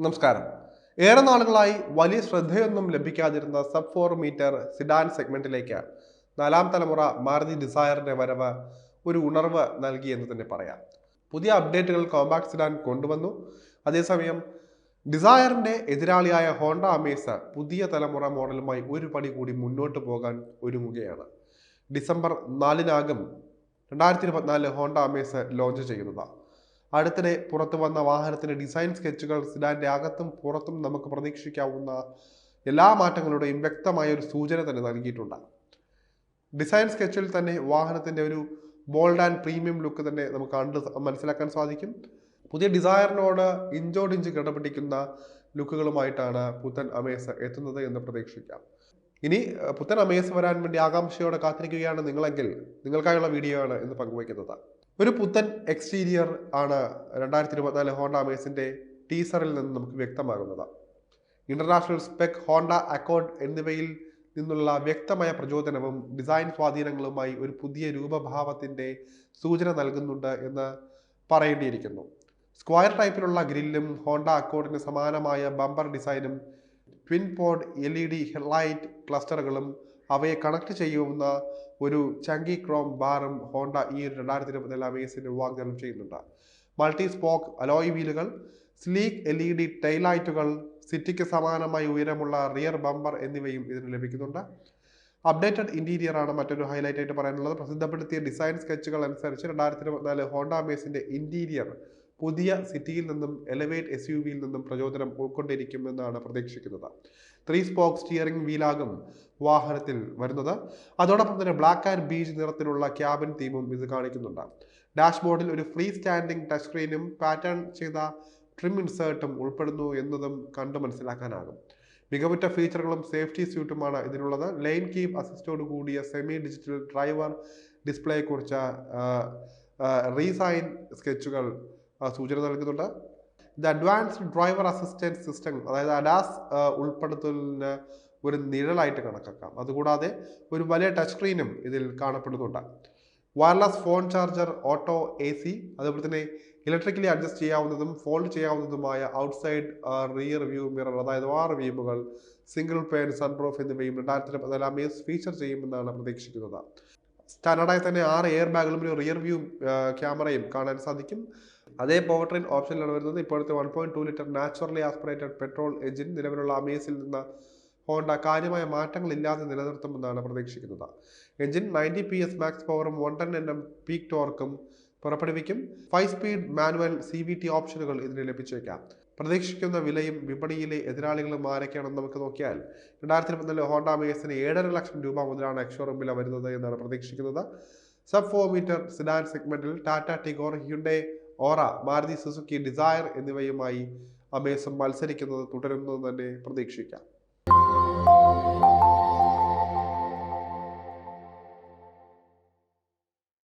നമസ്കാരം. ഏറെ നാളുകളായി വലിയ ശ്രദ്ധയൊന്നും ലഭിക്കാതിരുന്ന സബ് ഫോർ മീറ്റർ സിഡാൻ സെഗ്മെന്റിലേക്ക് നാലാം തലമുറ മാരുതി ഡിസയറിന്റെ വരവ് ഒരു ഉണർവ് നൽകി എന്ന് തന്നെ പറയാം. പുതിയ അപ്ഡേറ്റുകൾ കോമ്പാക്ട് സിഡാൻ കൊണ്ടുവന്നു. അതേസമയം ഡിസയറിന്റെ എതിരാളിയായ ഹോണ്ട അമേസ പുതിയ തലമുറ മോഡലുമായി ഒരു പടി കൂടി മുന്നോട്ട് പോകാൻ ഒരുങ്ങുകയാണ്. ഡിസംബർ നാലിനാകും രണ്ടായിരത്തി ഇരുപത്തിനാല് ഹോണ്ട അമേസ് ലോഞ്ച് ചെയ്യുന്നത്. അടുത്തിടെ പുറത്തു വന്ന വാഹനത്തിന്റെ ഡിസൈൻ സ്കെച്ചുകൾ സിഡാന്റെ അകത്തും പുറത്തും നമുക്ക് പ്രതീക്ഷിക്കാവുന്ന എല്ലാ മാറ്റങ്ങളുടെയും വ്യക്തമായ ഒരു സൂചന തന്നെ നൽകിയിട്ടുണ്ട്. ഡിസൈൻ സ്കെച്ചിൽ തന്നെ വാഹനത്തിന്റെ ഒരു ബോൾഡ് ആൻഡ് പ്രീമിയം ലുക്ക് തന്നെ നമുക്ക് കണ്ട് മനസ്സിലാക്കാൻ സാധിക്കും. പുതിയ ഡിസയറിനോട് ഇഞ്ചോട് ഇഞ്ച് കിടപിടിക്കുന്ന ലുക്കുകളുമായിട്ടാണ് പുത്തൻ അമേസ് എത്തുന്നത് എന്ന് പ്രതീക്ഷിക്കാം. ഇനി പുത്തൻ അമേസ് വരാൻ വേണ്ടി ആകാംക്ഷയോടെ കാത്തിരിക്കുകയാണ് നിങ്ങളെങ്കിൽ നിങ്ങൾക്കായുള്ള വീഡിയോ ആണ് ഇന്ന് പങ്കുവയ്ക്കുന്നത്. ഒരു പുത്തൻ എക്സ്റ്റീരിയർ ആണ് രണ്ടായിരത്തി ഇരുപത്തിനാല് ഹോണ്ട അമേസിന്റെ ടീസറിൽ നിന്ന് നമുക്ക് വ്യക്തമാകുന്നത്. ഇന്റർനാഷണൽ സ്പെക് ഹോണ്ട അക്കോർഡ് എന്നിവയിൽ നിന്നുള്ള വ്യക്തമായ പ്രചോദനവും ഡിസൈൻ സ്വാധീനങ്ങളുമായി ഒരു പുതിയ രൂപഭാവത്തിന്റെ സൂചന നൽകുന്നുണ്ട് എന്ന് പറയേണ്ടിയിരിക്കുന്നു. സ്ക്വയർ ടൈപ്പിലുള്ള ഗ്രില്ലും ഹോണ്ട അക്കോർഡിന് സമാനമായ ബമ്പർ ഡിസൈനും twin pod L E D headlight ക്ലസ്റ്ററുകളും അവയെ കണക്ട് ചെയ്യുന്ന ഒരു ചങ്കി ക്രോം ബാറും ഹോണ്ട ഈ ഒരു രണ്ടായിരത്തി ഇരുപത്തിനാല് അമേസിന് വാഗ്ദാനം ചെയ്യുന്നുണ്ട്. മൾട്ടി സ്പോക്ക് അലോയ് വീലുകൾ സ്ലീക്ക് എൽ ഇ ഡി ടൈലൈറ്റുകൾ സിറ്റിക്ക് സമാനമായി ഉയരമുള്ള റിയർ ബമ്പർ എന്നിവയും ഇതിന് ലഭിക്കുന്നുണ്ട്. അപ്ഡേറ്റഡ് ഇന്റീരിയർ ആണ് മറ്റൊരു ഹൈലൈറ്റ് ആയിട്ട് പറയാനുള്ളത്. പ്രസിദ്ധപ്പെടുത്തിയ ഡിസൈൻ സ്കെച്ചുകൾ അനുസരിച്ച് രണ്ടായിരത്തി ഇരുപത്തിനാല് ഹോണ്ട മേസിന്റെ ഇന്റീരിയർ പുതിയ സിറ്റിയിൽ നിന്നും എലവേറ്റ് എസ് യു വിയിൽ നിന്നും പ്രചോദനം ഉൾക്കൊണ്ടിരിക്കുമെന്നാണ് പ്രതീക്ഷിക്കുന്നത്. ത്രീ സ്പോക്ക് സ്റ്റിയറിംഗ് വീലാകും വാഹനത്തിൽ വരുന്നത്. അതോടൊപ്പം തന്നെ ബ്ലാക്ക് ആൻഡ് ബീച്ച് നിറത്തിലുള്ള ക്യാബിൻ തീമും ഇത് കാണിക്കുന്നുണ്ട്. ഡാഷ്ബോർഡിൽ ഒരു ഫ്രീ സ്റ്റാൻഡിംഗ് ടച്ച് സ്ക്രീനും പാറ്റേൺ ചെയ്ത ട്രിം ഇൻസേർട്ടും ഉൾപ്പെടുന്നു എന്നതും കണ്ടു മനസ്സിലാക്കാനാകും. മികവുറ്റ ഫീച്ചറുകളും സേഫ്റ്റി സ്യൂട്ടുമാണ് ഇതിനുള്ളത് ലൈൻ കീപ്പ് അസിസ്റ്റോട് കൂടിയ സെമി ഡിജിറ്റൽ ഡ്രൈവർ ഡിസ്പ്ലേയെക്കുറിച്ച് റീസൈൻ സ്കെച്ചുകൾ സൂചന നൽകുന്നുണ്ട്. ഇത് അഡ്വാൻസ്ഡ് ഡ്രൈവർ അസിസ്റ്റൻസ് സിസ്റ്റം അതായത് അഡാസ് ഉൾപ്പെടുത്തലിന് ഒരു നിഴലായിട്ട് കണക്കാക്കാം. അതുകൂടാതെ ഒരു വലിയ ടച്ച് സ്ക്രീനും ഇതിൽ കാണപ്പെടുന്നുണ്ട്. Wireless phone charger auto A C അതുപോലെ തന്നെ ഇലക്ട്രിക്കലി അഡ്ജസ്റ്റ് ചെയ്യാവുന്നതും ഫോൾഡ് ചെയ്യാവുന്നതുമായ ഔട്ട്സൈഡ് റിയർ വ്യൂ മിറർ അതായത് വാർ വ്യൂമുകൾ സിംഗിൾ പെയിൻ സൺപ്രൂഫ് എന്നിവയും രണ്ടായിരത്തി പതിനാലാം ഫീച്ചർ ചെയ്യുമെന്നാണ് പ്രതീക്ഷിക്കുന്നത്. സ്റ്റാൻഡേർഡായി തന്നെ ആറ് എയർ ബാഗുകളും ഒരു റിയർ വ്യൂ ക്യാമറയും കാണാൻ സാധിക്കും. അതേ പവർ ട്രെയിൻ ഓപ്ഷനിലാണ് വരുന്നത്. ഇപ്പോഴത്തെ one point two litre naturally aspirated petrol engine നിലവിലുള്ള അമേസിൽ നിന്ന് ഹോണ്ട കാര്യമായ മാറ്റങ്ങളില്ലാതെ നിലനിർത്തുമെന്നാണ് പ്രതീക്ഷിക്കുന്നത്. Engine ninety P S max പവറും one ten N M peak ടോർക്കും പുറപ്പെടുവിക്കും. Five speed manual C V T ഓപ്ഷനുകൾ ഇതിന് ലഭിച്ചേക്കാം. പ്രതീക്ഷിക്കുന്ന വിലയും വിപണിയിലെ എതിരാളികളും ആരൊക്കെയാണെന്ന് നമുക്ക് നോക്കിയാൽ രണ്ടായിരത്തി ഇരുപത്തിനാല് ഹോണ്ട മേസിന് ഏഴര ലക്ഷം രൂപ മുതലാണ് എക്സ്ഷോറും വില വരുന്നത് എന്നാണ് പ്രതീക്ഷിക്കുന്നത്. സബ് ഫോർ മീറ്റർ സിഡാൻ സെഗ്മെന്റിൽ Tata Tigor Hyundai Aura Maruti Suzuki Dzire എന്നിവയുമായി അമേസം മത്സരിക്കുന്നത് തുടരുന്നത് തന്നെ പ്രതീക്ഷിക്കാം.